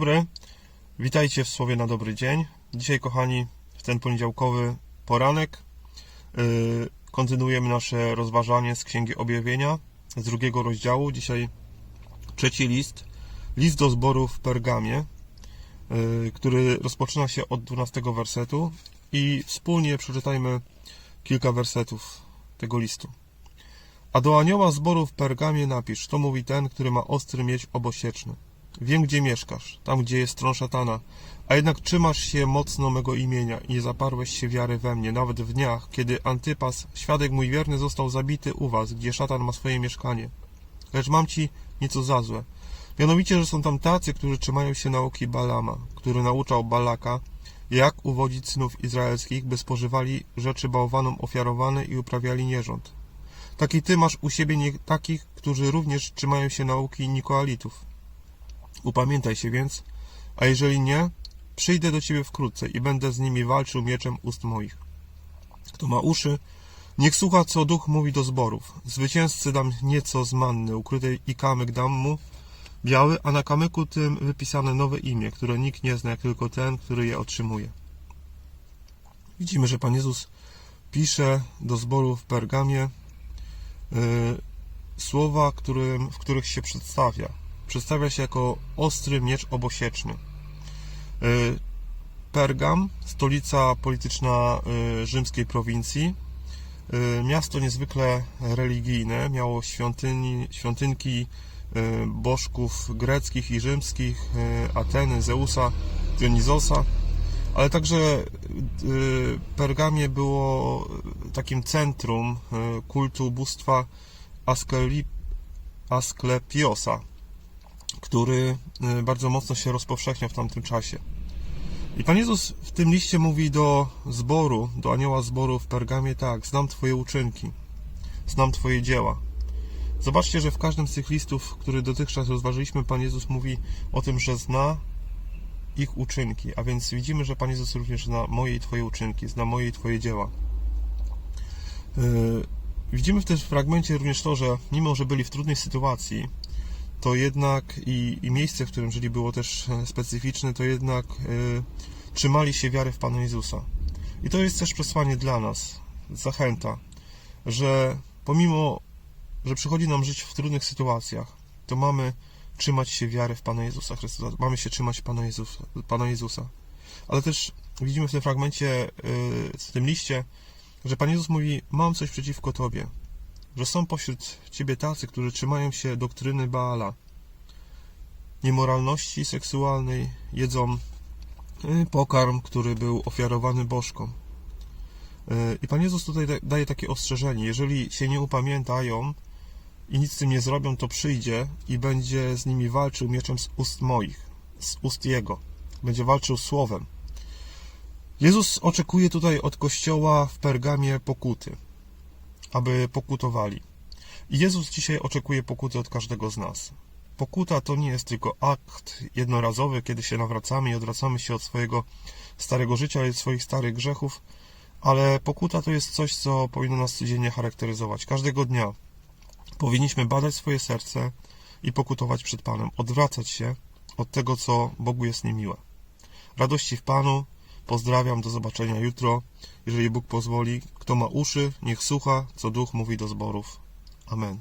dobry, witajcie w Słowie na dobry dzień. Dzisiaj, kochani, w ten poniedziałkowy poranek yy, kontynuujemy nasze rozważanie z Księgi Objawienia z drugiego rozdziału. Dzisiaj trzeci list, list do zboru w Pergamie, yy, który rozpoczyna się od 12 wersetu i wspólnie przeczytajmy kilka wersetów tego listu. A do anioła zboru w Pergamie napisz, to mówi ten, który ma ostry miecz obosieczny. Wiem, gdzie mieszkasz, tam, gdzie jest tron szatana, a jednak trzymasz się mocno mego imienia i nie zaparłeś się wiary we mnie, nawet w dniach, kiedy Antypas, świadek mój wierny, został zabity u was, gdzie szatan ma swoje mieszkanie. Lecz mam ci nieco za złe. Mianowicie, że są tam tacy, którzy trzymają się nauki Balama, który nauczał Balaka, jak uwodzić synów izraelskich, by spożywali rzeczy bałwanom ofiarowane i uprawiali nierząd. Taki ty masz u siebie nie takich, którzy również trzymają się nauki Nikoalitów. Upamiętaj się więc, a jeżeli nie, przyjdę do ciebie wkrótce i będę z nimi walczył mieczem ust moich. Kto ma uszy, niech słucha, co duch mówi do zborów. Zwycięzcy dam nieco z manny ukrytej i kamyk dam mu, biały, a na kamyku tym wypisane nowe imię, które nikt nie zna, jak tylko ten, który je otrzymuje. Widzimy, że Pan Jezus pisze do zboru w Pergamie y, słowa, którym, w których się przedstawia. Przedstawia się jako ostry miecz obosieczny. Y, Pergam, stolica polityczna y, rzymskiej prowincji, y, miasto niezwykle religijne, miało świątyni, świątynki bożków greckich i rzymskich, Ateny, Zeusa, Dionizosa, ale także Pergamie było takim centrum kultu bóstwa Asklepiosa, który y, bardzo mocno się rozpowszechniał w tamtym czasie. I Pan Jezus w tym liście mówi do zboru, do anioła zboru w Pergamie tak, znam Twoje uczynki, znam Twoje dzieła. Zobaczcie, że w każdym z tych listów, który dotychczas rozważyliśmy, Pan Jezus mówi o tym, że zna ich uczynki, a więc widzimy, że Pan Jezus również zna moje i Twoje uczynki, zna moje i Twoje dzieła. Yy, Widzimy w tym fragmencie również to, że mimo, że byli w trudnej sytuacji, to jednak i, i miejsce, w którym żyli było też e, specyficzne, to jednak y, trzymali się wiary w Pana Jezusa. I to jest też przesłanie dla nas, zachęta, że pomimo, że przychodzi nam żyć w trudnych sytuacjach, to mamy trzymać się wiary w Pana Jezusa Chrystusa, mamy się trzymać Pana Jezusa. Pana Jezusa. Ale też widzimy w tym fragmencie, y, w tym liście, że Pan Jezus mówi, mam coś przeciwko Tobie, że są pośród Ciebie tacy, którzy trzymają się doktryny Baala, niemoralności seksualnej, jedzą y, pokarm, który był ofiarowany bożkom. Y, I Pan Jezus tutaj da- daje takie ostrzeżenie, jeżeli się nie upamiętają i nic z tym nie zrobią, to przyjdzie i będzie z nimi walczył mieczem z ust moich, z ust Jego. Będzie walczył słowem. Jezus oczekuje tutaj od Kościoła w Pergamie pokuty, aby pokutowali. I Jezus dzisiaj oczekuje pokuty od każdego z nas. Pokuta to nie jest tylko akt jednorazowy, kiedy się nawracamy i odwracamy się od swojego starego życia i od swoich starych grzechów, ale pokuta to jest coś, co powinno nas codziennie charakteryzować. Każdego dnia powinniśmy badać swoje serce i pokutować przed Panem, odwracać się od tego, co Bogu jest niemiłe. Radości w Panu, pozdrawiam, do zobaczenia jutro, jeżeli Bóg pozwoli. Kto ma uszy, niech słucha, co Duch mówi do zborów. Amen.